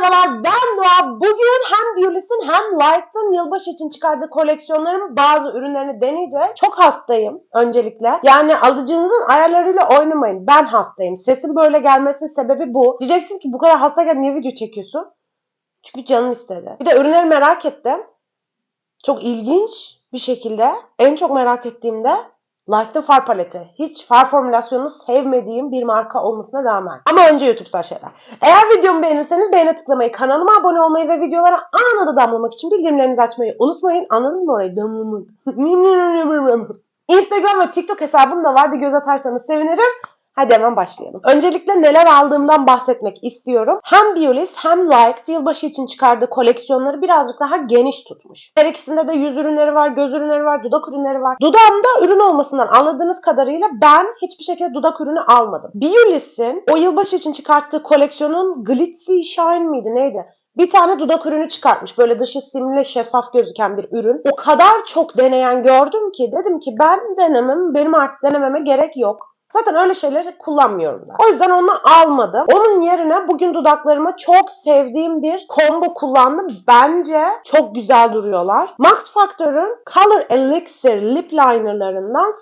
merhabalar ben Doğa. Bugün hem Beulis'in hem Light'ın yılbaşı için çıkardığı koleksiyonların bazı ürünlerini deneyeceğiz. Çok hastayım öncelikle. Yani alıcınızın ayarlarıyla oynamayın. Ben hastayım. Sesin böyle gelmesinin sebebi bu. Diyeceksiniz ki bu kadar hastayken niye video çekiyorsun? Çünkü canım istedi. Bir de ürünleri merak ettim. Çok ilginç bir şekilde en çok merak ettiğimde Light'ın far paleti. Hiç far formülasyonunu sevmediğim bir marka olmasına rağmen. Ama önce YouTube şeyler. Eğer videomu beğenirseniz beğene tıklamayı, kanalıma abone olmayı ve videolara anında damlamak için bildirimlerinizi açmayı unutmayın. Anladınız mı orayı? Damlamak. Instagram ve TikTok hesabım da var. Bir göz atarsanız sevinirim. Hadi hemen başlayalım. Öncelikle neler aldığımdan bahsetmek istiyorum. Hem Beulis hem Liked yılbaşı için çıkardığı koleksiyonları birazcık daha geniş tutmuş. Her ikisinde de yüz ürünleri var, göz ürünleri var, dudak ürünleri var. Dudağımda ürün olmasından anladığınız kadarıyla ben hiçbir şekilde dudak ürünü almadım. Beulis'in o yılbaşı için çıkarttığı koleksiyonun Glitzy Shine miydi neydi? Bir tane dudak ürünü çıkartmış. Böyle dışı simli şeffaf gözüken bir ürün. O kadar çok deneyen gördüm ki dedim ki ben denemem, benim artık denememe gerek yok. Zaten öyle şeyleri kullanmıyorum ben. O yüzden onu almadım. Onun yerine bugün dudaklarıma çok sevdiğim bir combo kullandım. Bence çok güzel duruyorlar. Max Factor'ın Color Elixir Lip Liner'larından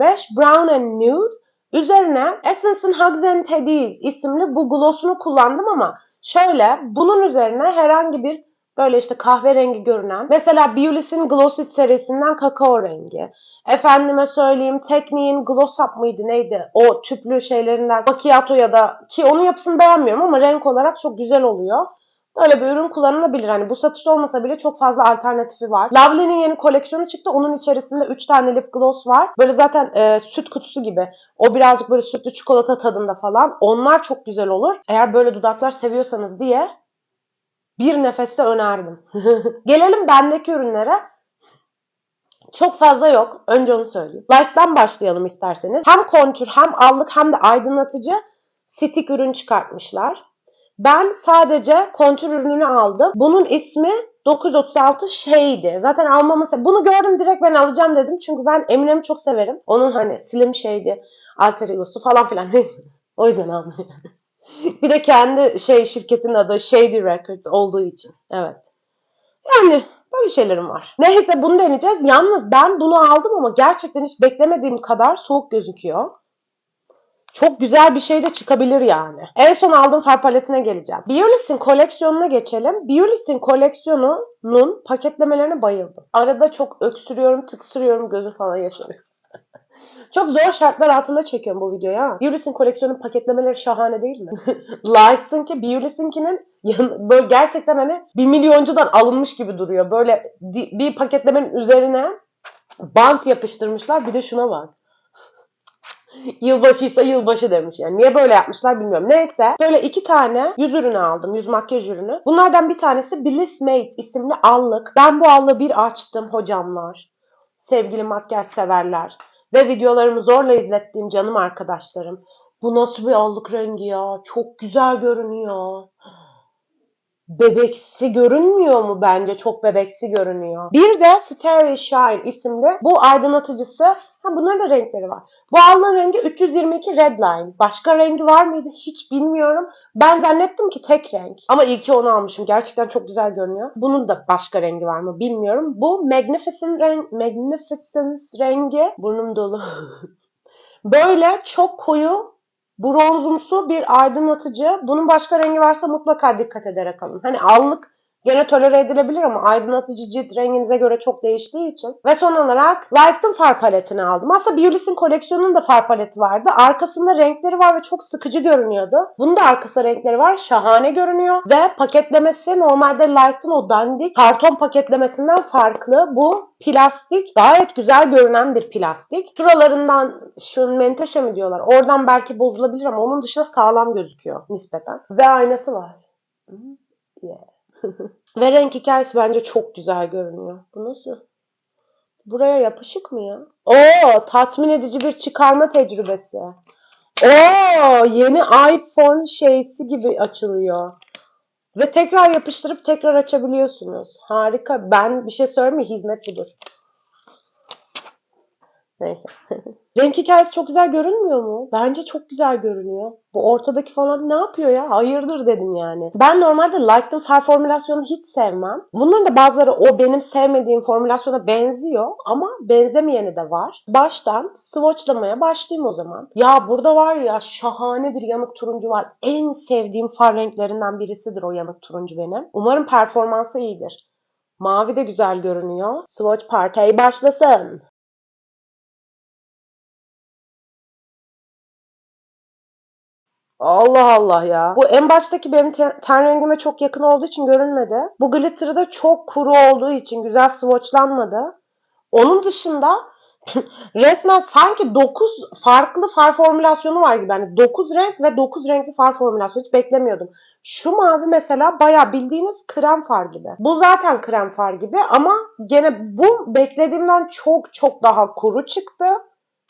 005 Brown and Nude Üzerine Essence'ın Hugs and Teddies isimli bu gloss'unu kullandım ama şöyle bunun üzerine herhangi bir Böyle işte kahverengi görünen. Mesela Beulis'in Gloss It serisinden kakao rengi. Efendime söyleyeyim Tekniğin Gloss Up mıydı neydi? O tüplü şeylerinden Macchiato ya da ki onun yapısını beğenmiyorum ama renk olarak çok güzel oluyor. Böyle bir ürün kullanılabilir. Hani bu satışta olmasa bile çok fazla alternatifi var. Lovely'nin yeni koleksiyonu çıktı. Onun içerisinde 3 tane lip gloss var. Böyle zaten e, süt kutusu gibi. O birazcık böyle sütlü çikolata tadında falan. Onlar çok güzel olur. Eğer böyle dudaklar seviyorsanız diye bir nefeste önerdim. Gelelim bendeki ürünlere. Çok fazla yok. Önce onu söyleyeyim. Light'tan başlayalım isterseniz. Hem kontür hem allık hem de aydınlatıcı stick ürün çıkartmışlar. Ben sadece kontür ürününü aldım. Bunun ismi 936 şeydi. Zaten almamı Bunu gördüm direkt ben alacağım dedim. Çünkü ben Eminem'i çok severim. Onun hani slim şeydi. Alter ego'su falan filan. o yüzden aldım. bir de kendi şey şirketin adı Shady Records olduğu için. Evet. Yani böyle şeylerim var. Neyse bunu deneyeceğiz. Yalnız ben bunu aldım ama gerçekten hiç beklemediğim kadar soğuk gözüküyor. Çok güzel bir şey de çıkabilir yani. En son aldığım far paletine geleceğim. Beulis'in koleksiyonuna geçelim. Beulis'in koleksiyonunun paketlemelerine bayıldım. Arada çok öksürüyorum, tıksırıyorum, gözü falan yaşarıyor. Çok zor şartlar altında çekiyorum bu videoyu ha. Beulis'in koleksiyonun paketlemeleri şahane değil mi? Light'ınki Beulis'inkinin böyle gerçekten hani bir milyoncudan alınmış gibi duruyor. Böyle bir paketlemenin üzerine bant yapıştırmışlar. Bir de şuna bak. Yılbaşıysa yılbaşı demiş. Yani niye böyle yapmışlar bilmiyorum. Neyse böyle iki tane yüz ürünü aldım. Yüz makyaj ürünü. Bunlardan bir tanesi Bliss Mate isimli allık. Ben bu allığı bir açtım hocamlar. Sevgili makyaj severler. Ve videolarımı zorla izlettiğim canım arkadaşlarım. Bu nasıl bir allık rengi ya? Çok güzel görünüyor. Bebeksi görünmüyor mu bence? Çok bebeksi görünüyor. Bir de Starry Shine isimli bu aydınlatıcısı Ha bunların da renkleri var. Bu aldığım rengi 322 Redline. Başka rengi var mıydı hiç bilmiyorum. Ben zannettim ki tek renk. Ama iyi ki onu almışım. Gerçekten çok güzel görünüyor. Bunun da başka rengi var mı bilmiyorum. Bu Magnificent renk, Magnificence rengi. Burnum dolu. Böyle çok koyu bronzumsu bir aydınlatıcı. Bunun başka rengi varsa mutlaka dikkat ederek alın. Hani allık Gene tolere edilebilir ama aydınlatıcı cilt renginize göre çok değiştiği için. Ve son olarak Light'ın far paletini aldım. Aslında Beulis'in koleksiyonunun da far paleti vardı. Arkasında renkleri var ve çok sıkıcı görünüyordu. Bunun da arkası renkleri var. Şahane görünüyor. Ve paketlemesi normalde Light'ın o dandik karton paketlemesinden farklı. Bu plastik gayet güzel görünen bir plastik. Şuralarından şu menteşe mi diyorlar? Oradan belki bozulabilir ama onun dışında sağlam gözüküyor nispeten. Ve aynası var. Yeah. Ve renk hikayesi bence çok güzel görünüyor. Bu nasıl? Buraya yapışık mı ya? Oo, tatmin edici bir çıkarma tecrübesi. Oo, yeni iPhone şeysi gibi açılıyor. Ve tekrar yapıştırıp tekrar açabiliyorsunuz. Harika. Ben bir şey söyleyeyim mi? Hizmet budur. Neyse. Renk hikayesi çok güzel görünmüyor mu? Bence çok güzel görünüyor. Bu ortadaki falan ne yapıyor ya? Hayırdır dedim yani. Ben normalde Light'ın far formülasyonunu hiç sevmem. Bunların da bazıları o benim sevmediğim formülasyona benziyor ama benzemeyeni de var. Baştan swatchlamaya başlayayım o zaman. Ya burada var ya şahane bir yanık turuncu var. En sevdiğim far renklerinden birisidir o yanık turuncu benim. Umarım performansı iyidir. Mavi de güzel görünüyor. Swatch party başlasın. Allah Allah ya. Bu en baştaki benim te- ten rengime çok yakın olduğu için görünmedi. Bu glitter'ı da çok kuru olduğu için güzel swatchlanmadı. Onun dışında resmen sanki 9 farklı far formülasyonu var gibi. Yani 9 renk ve 9 renkli far formülasyonu. Hiç beklemiyordum. Şu mavi mesela bayağı bildiğiniz krem far gibi. Bu zaten krem far gibi ama gene bu beklediğimden çok çok daha kuru çıktı.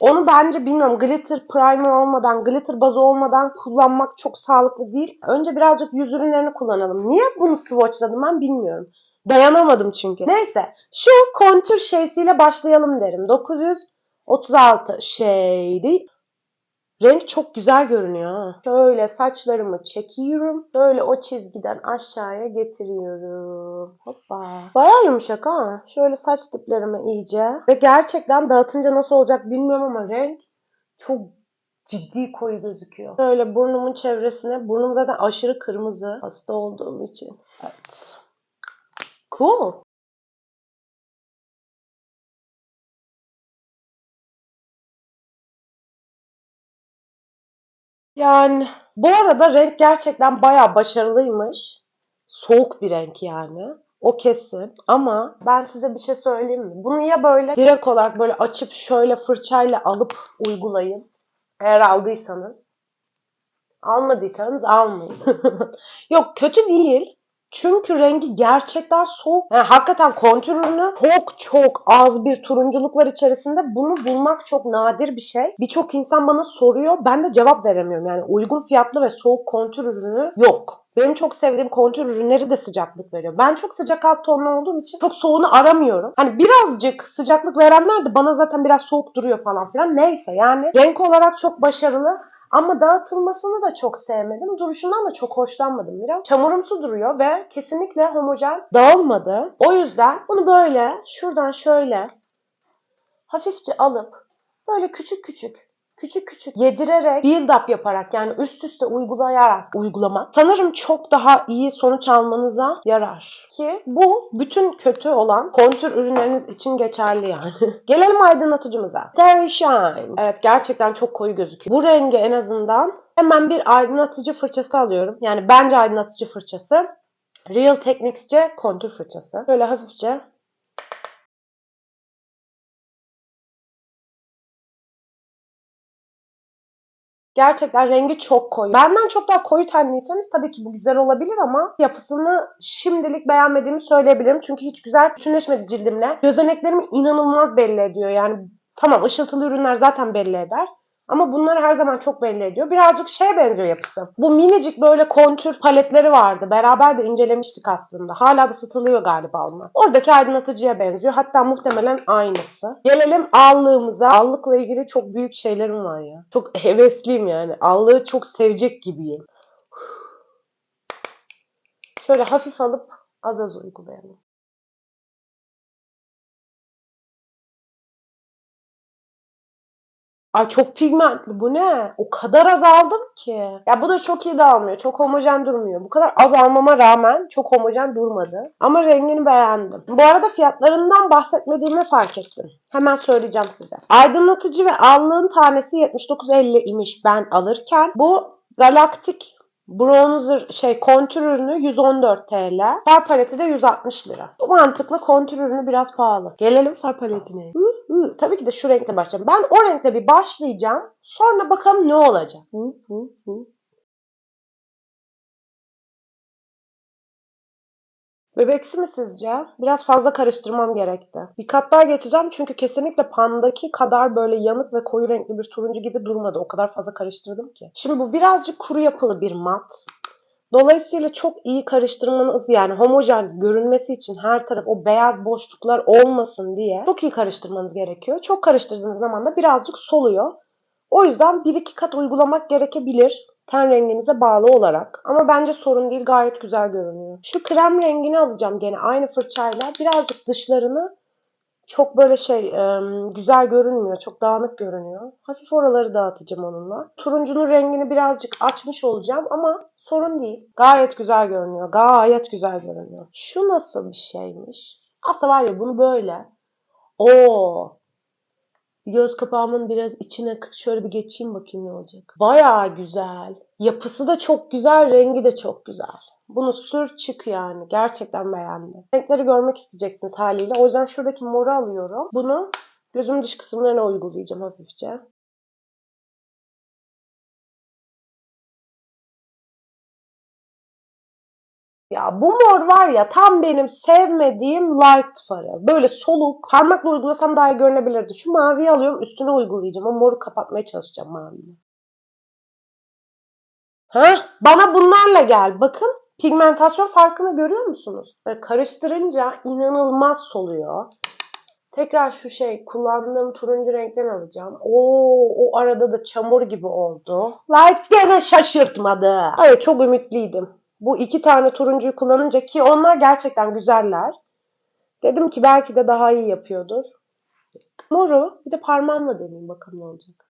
Onu bence bilmiyorum glitter primer olmadan, glitter bazı olmadan kullanmak çok sağlıklı değil. Önce birazcık yüz ürünlerini kullanalım. Niye bunu swatchladım ben bilmiyorum. Dayanamadım çünkü. Neyse şu kontür şeysiyle başlayalım derim. 936 Shady. Renk çok güzel görünüyor. ha. Şöyle saçlarımı çekiyorum. Böyle o çizgiden aşağıya getiriyorum. Hoppa. Bayağı yumuşak ha. Şöyle saç diplerime iyice. Ve gerçekten dağıtınca nasıl olacak bilmiyorum ama renk çok ciddi koyu gözüküyor. Şöyle burnumun çevresine. Burnum zaten aşırı kırmızı. Hasta olduğum için. Evet. Cool. Yani bu arada renk gerçekten bayağı başarılıymış. Soğuk bir renk yani. O kesin. Ama ben size bir şey söyleyeyim mi? Bunu ya böyle direkt olarak böyle açıp şöyle fırçayla alıp uygulayın. Eğer aldıysanız. Almadıysanız almayın. Yok kötü değil. Çünkü rengi gerçekten soğuk. Yani hakikaten kontür ürünü çok çok az bir turunculuk var içerisinde. Bunu bulmak çok nadir bir şey. Birçok insan bana soruyor. Ben de cevap veremiyorum. Yani uygun fiyatlı ve soğuk kontür ürünü yok. Benim çok sevdiğim kontür ürünleri de sıcaklık veriyor. Ben çok sıcak alt tonlu olduğum için çok soğuğunu aramıyorum. Hani birazcık sıcaklık verenler de bana zaten biraz soğuk duruyor falan filan. Neyse yani renk olarak çok başarılı. Ama dağıtılmasını da çok sevmedim. Duruşundan da çok hoşlanmadım biraz. Çamurumsu duruyor ve kesinlikle homojen dağılmadı. O yüzden bunu böyle şuradan şöyle hafifçe alıp böyle küçük küçük küçük küçük yedirerek build up yaparak yani üst üste uygulayarak uygulamak sanırım çok daha iyi sonuç almanıza yarar. Ki bu bütün kötü olan kontür ürünleriniz için geçerli yani. Gelelim aydınlatıcımıza. Terry Shine. Evet gerçekten çok koyu gözüküyor. Bu rengi en azından hemen bir aydınlatıcı fırçası alıyorum. Yani bence aydınlatıcı fırçası. Real Techniques'ce kontür fırçası. Böyle hafifçe Gerçekten rengi çok koyu. Benden çok daha koyu tenliyseniz tabii ki bu güzel olabilir ama yapısını şimdilik beğenmediğimi söyleyebilirim. Çünkü hiç güzel bütünleşmedi cildimle. Gözeneklerimi inanılmaz belli ediyor. Yani tamam ışıltılı ürünler zaten belli eder. Ama bunları her zaman çok belli ediyor. Birazcık şeye benziyor yapısı. Bu minicik böyle kontür paletleri vardı. Beraber de incelemiştik aslında. Hala da satılıyor galiba onlar. Oradaki aydınlatıcıya benziyor. Hatta muhtemelen aynısı. Gelelim allığımıza. Allıkla ilgili çok büyük şeylerim var ya. Çok hevesliyim yani. Allığı çok sevecek gibiyim. Şöyle hafif alıp az az uygulayalım. Ay çok pigmentli bu ne? O kadar az aldım ki. Ya bu da çok iyi dağılmıyor. Çok homojen durmuyor. Bu kadar az almama rağmen çok homojen durmadı. Ama rengini beğendim. Bu arada fiyatlarından bahsetmediğimi fark ettim. Hemen söyleyeceğim size. Aydınlatıcı ve allığın tanesi 79.50 imiş ben alırken. Bu Galaktik Bronzer şey kontür ürünü 114 TL. Far paleti de 160 lira. Bu mantıklı kontür ürünü biraz pahalı. Gelelim far paletine. Hı, hı. Tabii ki de şu renkle başlayacağım. Ben o renkle bir başlayacağım. Sonra bakalım ne olacak. Hı, hı, hı. Bebeksi mi sizce? Biraz fazla karıştırmam gerekti. Bir kat daha geçeceğim çünkü kesinlikle pandaki kadar böyle yanık ve koyu renkli bir turuncu gibi durmadı. O kadar fazla karıştırdım ki. Şimdi bu birazcık kuru yapılı bir mat. Dolayısıyla çok iyi karıştırmanız yani homojen görünmesi için her taraf o beyaz boşluklar olmasın diye çok iyi karıştırmanız gerekiyor. Çok karıştırdığınız zaman da birazcık soluyor. O yüzden bir iki kat uygulamak gerekebilir ten renginize bağlı olarak. Ama bence sorun değil gayet güzel görünüyor. Şu krem rengini alacağım gene aynı fırçayla. Birazcık dışlarını çok böyle şey güzel görünmüyor. Çok dağınık görünüyor. Hafif oraları dağıtacağım onunla. Turuncunun rengini birazcık açmış olacağım ama sorun değil. Gayet güzel görünüyor. Gayet güzel görünüyor. Şu nasıl bir şeymiş? Aslında var ya bunu böyle. Oo, Göz kapağımın biraz içine şöyle bir geçeyim bakayım ne olacak. Bayağı güzel. Yapısı da çok güzel, rengi de çok güzel. Bunu sür çık yani. Gerçekten beğendim. Renkleri görmek isteyeceksiniz haliyle. O yüzden şuradaki moru alıyorum. Bunu gözümün dış kısımlarına uygulayacağım hafifçe. Ya bu mor var ya tam benim sevmediğim light farı. Böyle soluk. Parmakla uygulasam daha iyi görünebilirdi. Şu maviyi alıyorum üstüne uygulayacağım. O moru kapatmaya çalışacağım maviyle. Ha, bana bunlarla gel. Bakın pigmentasyon farkını görüyor musunuz? Ve karıştırınca inanılmaz soluyor. Tekrar şu şey kullandığım turuncu renkten alacağım. Oo, o arada da çamur gibi oldu. Light gene şaşırtmadı. Hayır çok ümitliydim. Bu iki tane turuncuyu kullanınca ki onlar gerçekten güzeller. Dedim ki belki de daha iyi yapıyordur. Moru bir de parmağımla deneyeyim bakalım ne olacak.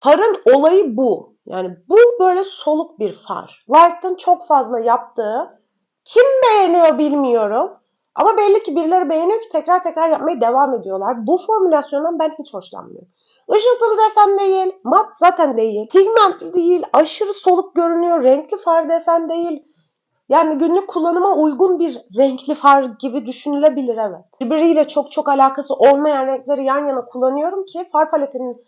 Farın olayı bu. Yani bu böyle soluk bir far. Light'ın çok fazla yaptığı kim beğeniyor bilmiyorum. Ama belli ki birileri beğeniyor ki tekrar tekrar yapmaya devam ediyorlar. Bu formülasyondan ben hiç hoşlanmıyorum. Işıltılı desen değil, mat zaten değil, pigmentli değil, aşırı soluk görünüyor, renkli far desen değil. Yani günlük kullanıma uygun bir renkli far gibi düşünülebilir evet. Birbiriyle çok çok alakası olmayan renkleri yan yana kullanıyorum ki far paletinin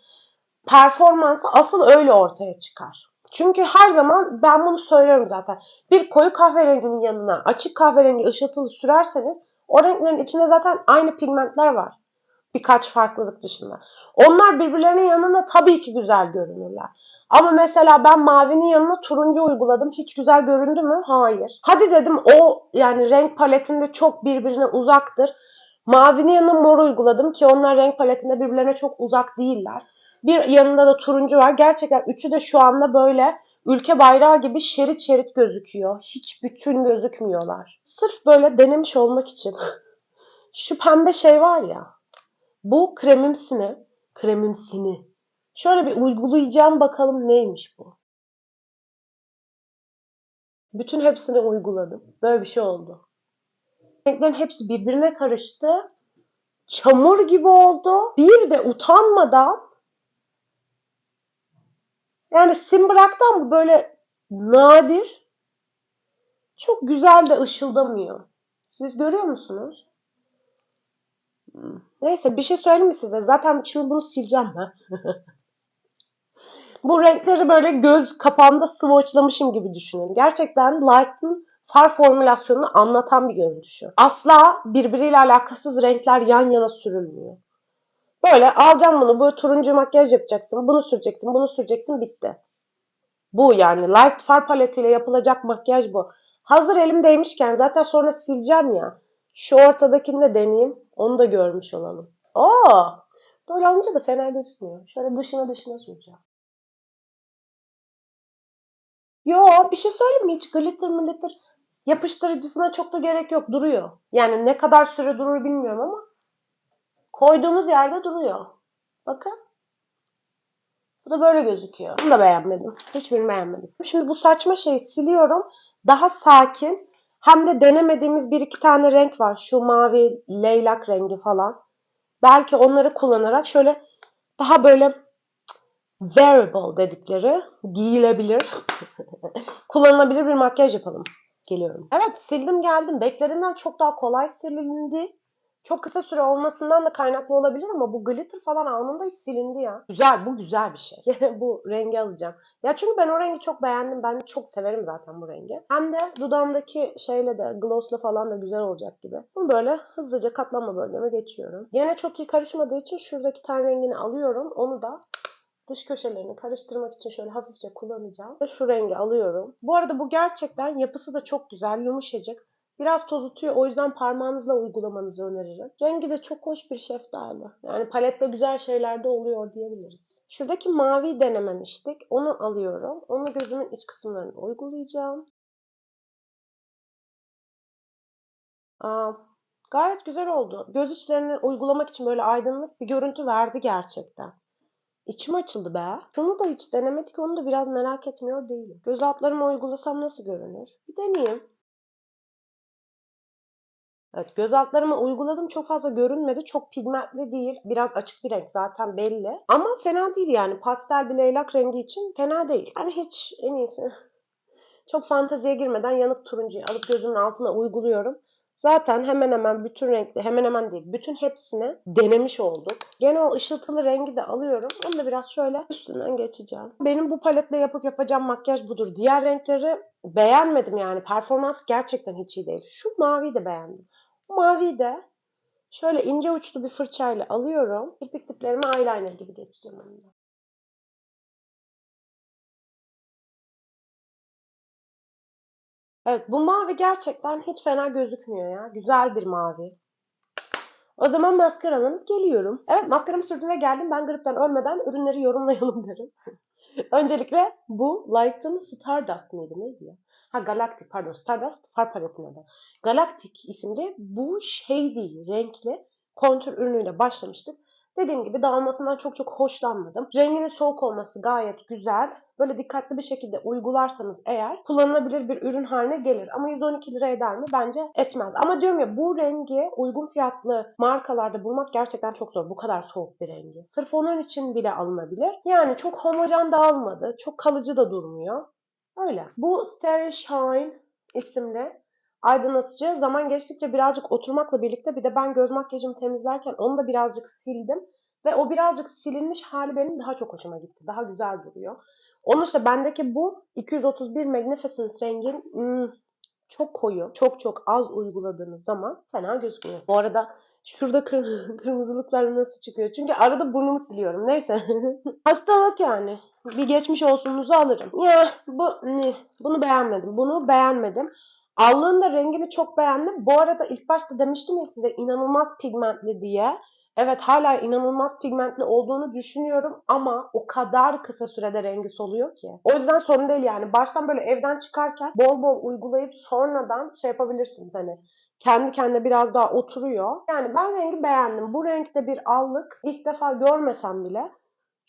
performansı asıl öyle ortaya çıkar. Çünkü her zaman ben bunu söylüyorum zaten. Bir koyu kahverenginin yanına açık kahverengi ışıltılı sürerseniz o renklerin içinde zaten aynı pigmentler var. Birkaç farklılık dışında. Onlar birbirlerinin yanında tabii ki güzel görünürler. Ama mesela ben mavinin yanına turuncu uyguladım. Hiç güzel göründü mü? Hayır. Hadi dedim o yani renk paletinde çok birbirine uzaktır. Mavinin yanına mor uyguladım ki onlar renk paletinde birbirlerine çok uzak değiller. Bir yanında da turuncu var. Gerçekten üçü de şu anda böyle ülke bayrağı gibi şerit şerit gözüküyor. Hiç bütün gözükmüyorlar. Sırf böyle denemiş olmak için. Şu pembe şey var ya. Bu kremimsini kremimsini. Şöyle bir uygulayacağım bakalım neymiş bu. Bütün hepsini uyguladım. Böyle bir şey oldu. Renklerin hepsi birbirine karıştı. Çamur gibi oldu. Bir de utanmadan yani Simbrak'tan bu böyle nadir çok güzel de ışıldamıyor. Siz görüyor musunuz? Neyse bir şey söyleyeyim mi size? Zaten şimdi bunu sileceğim ben. Bu renkleri böyle göz kapağımda swatchlamışım gibi düşünün. Gerçekten Light'ın far formülasyonunu anlatan bir görüntüsü. Asla birbiriyle alakasız renkler yan yana sürülmüyor. Böyle alacağım bunu, böyle turuncu makyaj yapacaksın, bunu süreceksin, bunu süreceksin, bitti. Bu yani light far paletiyle yapılacak makyaj bu. Hazır elimdeymişken zaten sonra sileceğim ya. Şu ortadakini de deneyeyim. Onu da görmüş olalım. Oo! Böyle alınca da fena gözükmüyor. Şöyle dışına dışına süreceğim. Yo bir şey söyleyeyim mi? Hiç glitter glitter yapıştırıcısına çok da gerek yok. Duruyor. Yani ne kadar süre durur bilmiyorum ama koyduğumuz yerde duruyor. Bakın. Bu da böyle gözüküyor. Bunu da beğenmedim. Hiçbirini beğenmedim. Şimdi bu saçma şeyi siliyorum. Daha sakin hem de denemediğimiz bir iki tane renk var. Şu mavi leylak rengi falan. Belki onları kullanarak şöyle daha böyle wearable dedikleri giyilebilir, kullanılabilir bir makyaj yapalım. Geliyorum. Evet sildim geldim. Beklediğimden çok daha kolay silindi. Çok kısa süre olmasından da kaynaklı olabilir ama bu glitter falan anında hiç silindi ya. Güzel bu güzel bir şey. bu rengi alacağım. Ya çünkü ben o rengi çok beğendim. Ben çok severim zaten bu rengi. Hem de dudağımdaki şeyle de glossla falan da güzel olacak gibi. Bunu böyle hızlıca katlama bölgeme geçiyorum. Yine çok iyi karışmadığı için şuradaki ten rengini alıyorum. Onu da Dış köşelerini karıştırmak için şöyle hafifçe kullanacağım. Ve şu rengi alıyorum. Bu arada bu gerçekten yapısı da çok güzel, yumuşacık. Biraz tozutuyor. O yüzden parmağınızla uygulamanızı öneririm. Rengi de çok hoş bir şeftali. Yani palette güzel şeyler de oluyor diyebiliriz. Şuradaki mavi denememiştik. Onu alıyorum. Onu gözümün iç kısımlarına uygulayacağım. Aa, gayet güzel oldu. Göz içlerini uygulamak için böyle aydınlık bir görüntü verdi gerçekten. İçim açıldı be. Şunu da hiç denemedik. Onu da biraz merak etmiyor değilim. Göz altlarıma uygulasam nasıl görünür? Bir deneyeyim. Evet göz altlarıma uyguladım. Çok fazla görünmedi. Çok pigmentli değil. Biraz açık bir renk zaten belli. Ama fena değil yani. Pastel bir leylak rengi için fena değil. Yani hiç en iyisi. Çok fanteziye girmeden yanık turuncuyu alıp gözümün altına uyguluyorum. Zaten hemen hemen bütün renkli, hemen hemen değil, bütün hepsini denemiş olduk. Gene o ışıltılı rengi de alıyorum. Onu da biraz şöyle üstünden geçeceğim. Benim bu paletle yapıp yapacağım makyaj budur. Diğer renkleri beğenmedim yani. Performans gerçekten hiç iyi değil. Şu maviyi de beğendim. Bu maviyi de şöyle ince uçlu bir fırçayla alıyorum. Kirpik diplerime eyeliner gibi geçeceğim onunla. Evet bu mavi gerçekten hiç fena gözükmüyor ya. Güzel bir mavi. O zaman maskaranın geliyorum. Evet maskaramı sürdüm ve geldim. Ben gripten ölmeden ürünleri yorumlayalım derim. Öncelikle bu Light'ın Stardust mıydı neydi ya? Ha Galactic pardon Stardust far paletinin adı. Galactic isimli bu shady renkli kontür ürünüyle başlamıştık. Dediğim gibi dağılmasından çok çok hoşlanmadım. Renginin soğuk olması gayet güzel. Böyle dikkatli bir şekilde uygularsanız eğer kullanılabilir bir ürün haline gelir. Ama 112 lira eder mi? Bence etmez. Ama diyorum ya bu rengi uygun fiyatlı markalarda bulmak gerçekten çok zor. Bu kadar soğuk bir rengi. Sırf onun için bile alınabilir. Yani çok homojen dağılmadı. Çok kalıcı da durmuyor. Öyle. Bu Stereo Shine isimli aydınlatıcı zaman geçtikçe birazcık oturmakla birlikte bir de ben göz makyajımı temizlerken onu da birazcık sildim. Ve o birazcık silinmiş hali benim daha çok hoşuma gitti. Daha güzel duruyor. Onun işte bendeki bu 231 Magnificence rengin hmm, çok koyu, çok çok az uyguladığınız zaman fena gözükmüyor. Bu arada şurada kır kırmızılıklar nasıl çıkıyor? Çünkü arada burnumu siliyorum. Neyse. Hastalık yani. Bir geçmiş olsunuzu alırım. Ya bu? Bunu beğenmedim. Bunu beğenmedim. Allığın da rengini çok beğendim. Bu arada ilk başta demiştim ya size inanılmaz pigmentli diye. Evet hala inanılmaz pigmentli olduğunu düşünüyorum ama o kadar kısa sürede rengi soluyor ki. O yüzden sorun değil yani. Baştan böyle evden çıkarken bol bol uygulayıp sonradan şey yapabilirsiniz hani kendi kendine biraz daha oturuyor. Yani ben rengi beğendim. Bu renkte bir allık ilk defa görmesem bile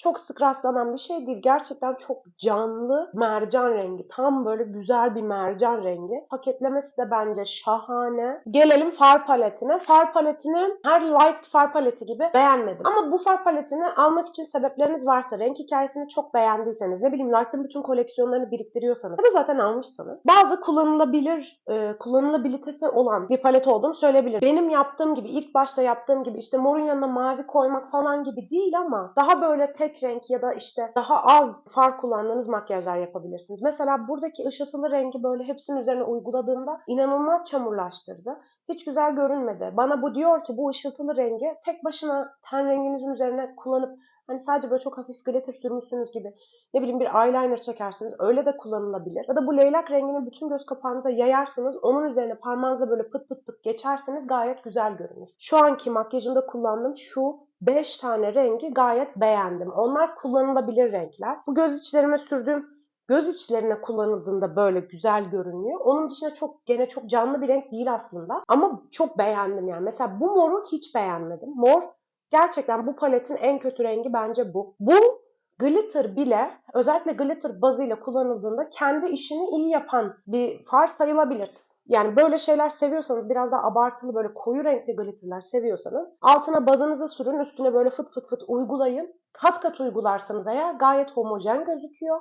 çok sık rastlanan bir şey değil. Gerçekten çok canlı mercan rengi. Tam böyle güzel bir mercan rengi. Paketlemesi de bence şahane. Gelelim far paletine. Far paletini her light far paleti gibi beğenmedim. Ama bu far paletini almak için sebepleriniz varsa, renk hikayesini çok beğendiyseniz, ne bileyim Light'ın bütün koleksiyonlarını biriktiriyorsanız ya zaten almışsanız bazı kullanılabilir, e, kullanılabilitesi olan bir palet olduğunu söyleyebilirim. Benim yaptığım gibi, ilk başta yaptığım gibi işte morun yanına mavi koymak falan gibi değil ama daha böyle tek tek renk ya da işte daha az far kullandığınız makyajlar yapabilirsiniz. Mesela buradaki ışıltılı rengi böyle hepsinin üzerine uyguladığımda inanılmaz çamurlaştırdı. Hiç güzel görünmedi. Bana bu diyor ki bu ışıltılı rengi tek başına ten renginizin üzerine kullanıp Hani sadece böyle çok hafif glitter sürmüşsünüz gibi ne bileyim bir eyeliner çekersiniz. Öyle de kullanılabilir. Ya da bu leylak rengini bütün göz kapağınıza yayarsınız. Onun üzerine parmağınızla böyle pıt pıt pıt geçerseniz gayet güzel görünür. Şu anki makyajımda kullandığım şu 5 tane rengi gayet beğendim. Onlar kullanılabilir renkler. Bu göz içlerime sürdüğüm göz içlerine kullanıldığında böyle güzel görünüyor. Onun dışında çok gene çok canlı bir renk değil aslında. Ama çok beğendim yani. Mesela bu moru hiç beğenmedim. Mor gerçekten bu paletin en kötü rengi bence bu. Bu glitter bile özellikle glitter bazıyla kullanıldığında kendi işini iyi yapan bir far sayılabilir. Yani böyle şeyler seviyorsanız biraz daha abartılı böyle koyu renkli glitterler seviyorsanız altına bazınızı sürün üstüne böyle fıt fıt fıt uygulayın. Kat kat uygularsanız eğer gayet homojen gözüküyor.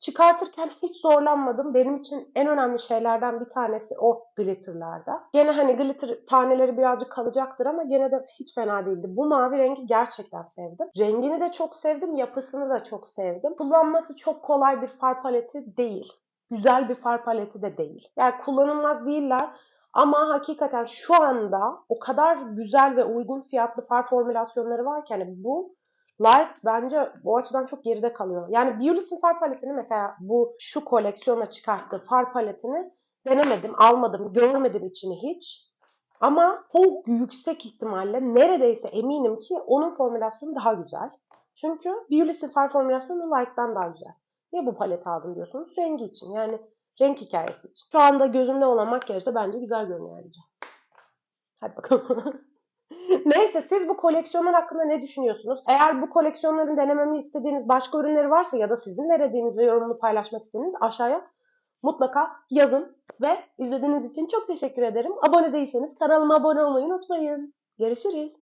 Çıkartırken hiç zorlanmadım. Benim için en önemli şeylerden bir tanesi o glitterlarda. Gene hani glitter taneleri birazcık kalacaktır ama gene de hiç fena değildi. Bu mavi rengi gerçekten sevdim. Rengini de çok sevdim, yapısını da çok sevdim. Kullanması çok kolay bir far paleti değil güzel bir far paleti de değil. Yani kullanılmaz değiller ama hakikaten şu anda o kadar güzel ve uygun fiyatlı far formülasyonları var ki hani bu Light bence bu açıdan çok geride kalıyor. Yani Beulis'in far paletini mesela bu şu koleksiyona çıkarttığı far paletini denemedim, almadım, görmedim içini hiç. Ama çok yüksek ihtimalle neredeyse eminim ki onun formülasyonu daha güzel. Çünkü Beulis'in far formülasyonu Light'tan daha güzel. Niye bu paleti aldım diyorsunuz? Rengi için yani renk hikayesi için. Şu anda gözümde olan makyaj bence güzel görünüyor ayrıca. Hadi bakalım. Neyse siz bu koleksiyonlar hakkında ne düşünüyorsunuz? Eğer bu koleksiyonların denememi istediğiniz başka ürünleri varsa ya da sizin denediğiniz ve yorumunu paylaşmak istediğiniz aşağıya mutlaka yazın. Ve izlediğiniz için çok teşekkür ederim. Abone değilseniz kanalıma abone olmayı unutmayın. Görüşürüz.